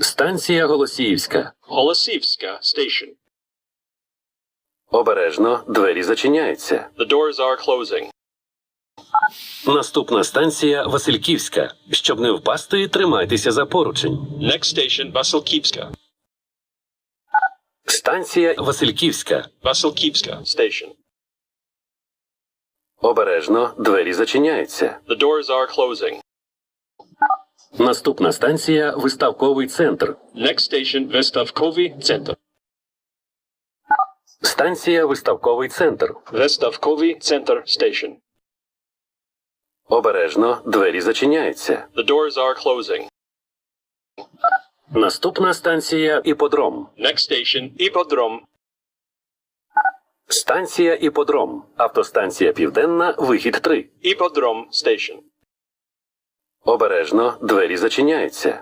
Станція Голосіївська. Holosivska Station. Обережно двері зачиняються. The doors are closing. Наступна станція Васильківська. Щоб не впасти, тримайтеся за поручень. Next station, Vasilkivska. Станція Васильківська. Vasilkivska Station. Обережно двері зачиняються. The doors are closing. Наступна станція Виставковий центр. Next station, Vestavkovi Center. Станція Виставковий центр. Vestavkovi Center Station. Обережно двері зачиняються. The doors are closing. Наступна станція Іподром. Next station, Ipodrom. Станція Іподром. Автостанція Південна. Вихід 3. Ipodrom Station. Обережно двері зачиняються.